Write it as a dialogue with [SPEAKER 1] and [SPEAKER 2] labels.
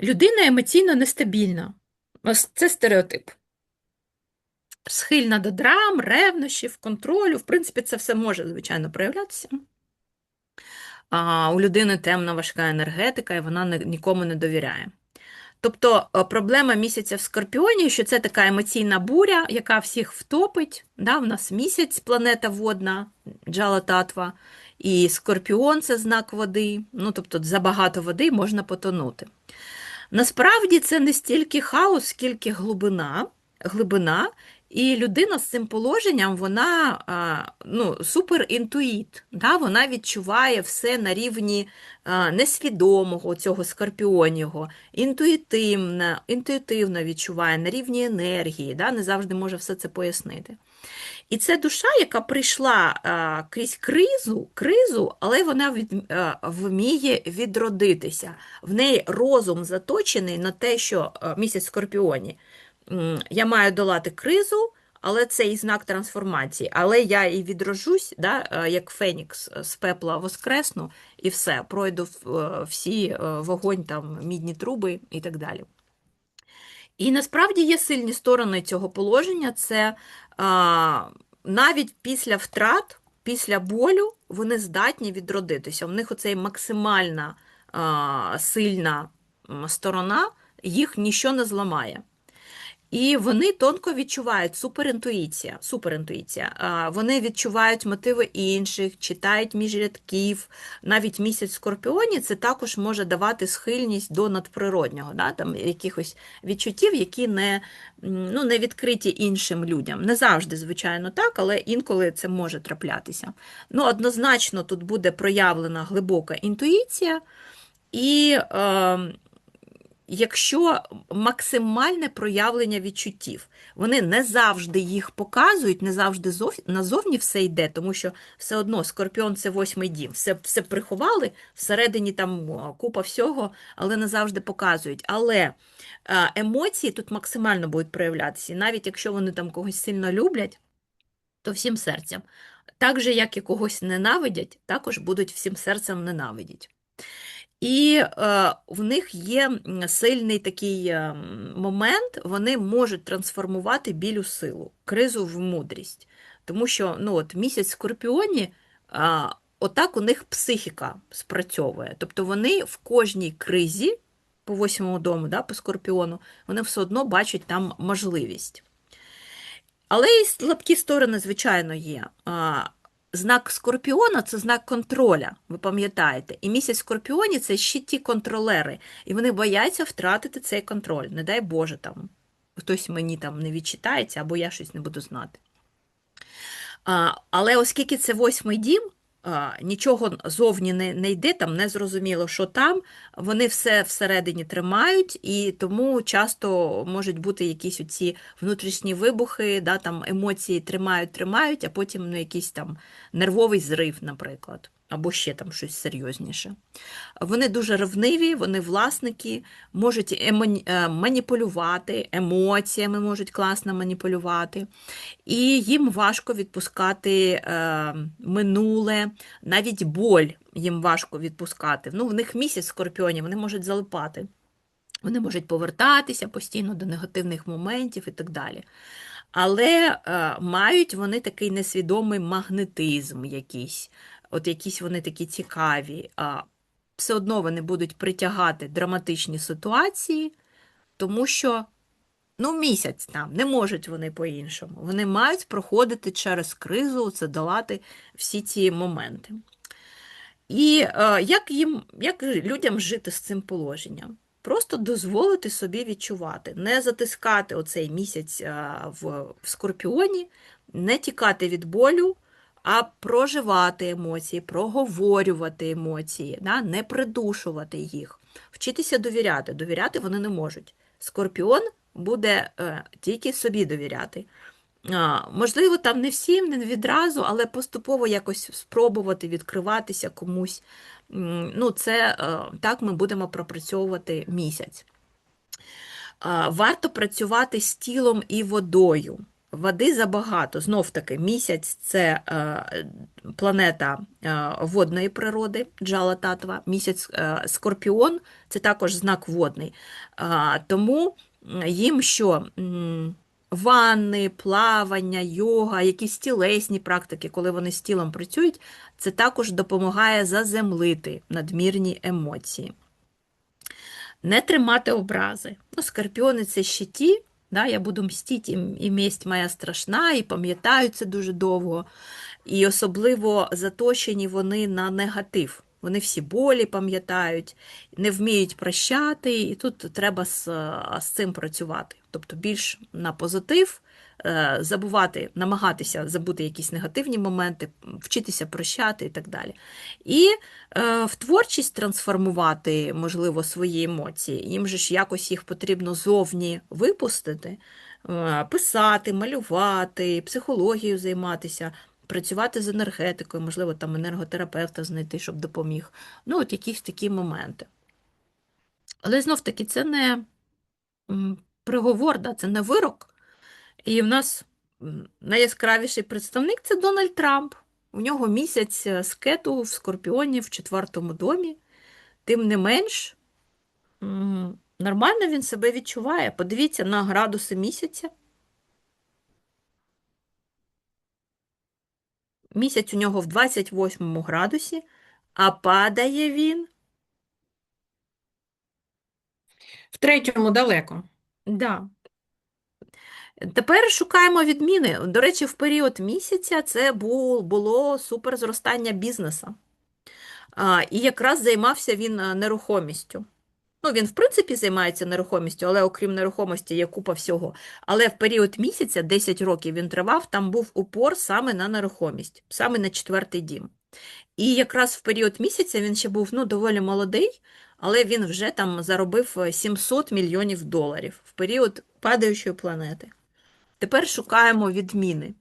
[SPEAKER 1] Людина емоційно нестабільна. Ось це стереотип. Схильна до драм, ревнощів, контролю. В принципі, це все може, звичайно, проявлятися. А, у людини темна важка енергетика, і вона нікому не довіряє. Тобто е, проблема місяця в Скорпіоні, що це така емоційна буря, яка всіх втопить. Да? В нас місяць, планета водна, Джала Татва, і Скорпіон це знак води. Ну, тобто забагато води можна потонути. Насправді це не стільки хаос, скільки глибина, глибина, і людина з цим положенням, вона ну, суперінтуїт, да? вона відчуває все на рівні несвідомого цього скорпіонього, інтуїтивно, інтуїтивно відчуває на рівні енергії, да? не завжди може все це пояснити. І це душа, яка прийшла а, крізь кризу, кризу, але вона від, а, вміє відродитися. В неї розум заточений на те, що а, місяць в Скорпіоні. Я маю долати кризу, але це і знак трансформації. Але я і відрожусь, да, як Фенікс з пепла воскресну, і все, пройду е, всі е, вогонь, там, мідні труби і так далі. І насправді є сильні сторони цього положення. Це навіть після втрат, після болю, вони здатні відродитися. У них оцей максимальна сильна сторона, їх ніщо не зламає. І вони тонко відчувають суперінтуїція. суперінтуїція. Вони відчувають мотиви інших, читають між рядків. Навіть місяць Скорпіоні це також може давати схильність до надприроднього, да? там якихось відчуттів, які не, ну, не відкриті іншим людям. Не завжди, звичайно, так, але інколи це може траплятися. Ну, однозначно тут буде проявлена глибока інтуїція. І е, якщо максимальне проявлення відчуттів, вони не завжди їх показують, не завжди зов... назовні все йде, тому що все одно скорпіон це восьмий дім, все, все приховали, всередині там купа всього, але не завжди показують. Але е, емоції тут максимально будуть проявлятися, навіть якщо вони там когось сильно люблять, то всім серцем. Так же, як і когось ненавидять, також будуть всім серцем ненавидіть. І е, в них є сильний такий е, момент, вони можуть трансформувати біль силу, кризу в мудрість. Тому що ну, от, місяць Скорпіоні, а, отак у них психіка спрацьовує. Тобто вони в кожній кризі, по восьмому дому, да, по Скорпіону, вони все одно бачать там можливість. Але і слабкі сторони, звичайно, є. Знак Скорпіона це знак контроля, ви пам'ятаєте. І місяць Скорпіоні це ще ті контролери, і вони бояться втратити цей контроль. Не дай Боже, там хтось мені там не відчитається, або я щось не буду знати. А, але оскільки це восьмий дім, нічого зовні не, не йде, там не зрозуміло, що там, вони все всередині тримають, і тому часто можуть бути якісь оці внутрішні вибухи, да, там емоції тримають, тримають, а потім ну, якийсь там нервовий зрив, наприклад, або ще там щось серйозніше. Вони дуже ревниві, вони власники, можуть е, маніпулювати, емоціями можуть класно маніпулювати. І їм важко відпускати е, минуле, навіть боль їм важко відпускати. Ну, в них місяць скорпіонів, вони можуть залипати. Вони можуть повертатися постійно до негативних моментів і так далі. Але е, мають вони такий несвідомий магнетизм якийсь, от якісь вони такі цікаві. А все одно вони будуть притягати драматичні ситуації, тому що ну, місяць там, не можуть вони по-іншому. Вони мають проходити через кризу, це долати всі ці моменти. І е, як їм, як людям жити з цим положенням? Просто дозволити собі відчувати, не затискати оцей місяць е, в, в скорпіоні, не тікати від болю, а проживати емоції, проговорювати емоції, да? не придушувати їх, вчитися довіряти. Довіряти вони не можуть. Скорпіон буде е, тільки собі довіряти. Можливо, там не всім, не відразу, але поступово якось спробувати відкриватися комусь. Ну, це е, так ми будемо пропрацьовувати місяць. Варто працювати з тілом і водою. Води забагато. Знов таки, місяць це е, планета е, водної природи, Джала Татва. Місяць е, Скорпіон це також знак водний. Е, тому їм що? Ванни, плавання, йога, якісь тілесні практики, коли вони з тілом працюють, це також допомагає заземлити надмірні емоції. Не тримати образи. Ну, скорпіони це ще ті, да, я буду мстити, і, месть моя страшна, і пам'ятаю це дуже довго. І особливо заточені вони на негатив. Вони всі болі пам'ятають, не вміють прощати, і тут треба з, з цим працювати. Тобто більш на позитив, е, забувати, намагатися забути якісь негативні моменти, вчитися прощати і так далі. І е, в творчість трансформувати, можливо, свої емоції. Їм же ж якось їх потрібно зовні випустити, е, писати, малювати, психологією займатися. Працювати з енергетикою, можливо, там енерготерапевта знайти, щоб допоміг. Ну, от якісь такі моменти. Але знов таки, це не приговор, да, це не вирок. І в нас найяскравіший представник це Дональд Трамп. У нього місяць е, з кету в Скорпіоні в четвертому домі. Тим не менш, нормально він себе відчуває. Подивіться на градуси місяця. Місяць у нього в 28 градусі, а падає він.
[SPEAKER 2] В третьому далеко.
[SPEAKER 1] Да. Тепер шукаємо відміни. До речі, в період місяця це бу- було суперзростання бізнесу. І якраз займався він нерухомістю. Ну, він, в принципі, займається нерухомістю, але окрім нерухомості є купа всього. Але в період місяця, 10 років він тривав, там був упор саме на нерухомість, саме на четвертий дім. І якраз в період місяця він ще був ну, доволі молодий, але він вже там заробив е, 700 мільйонів доларів в період падаючої планети. Тепер шукаємо відміни.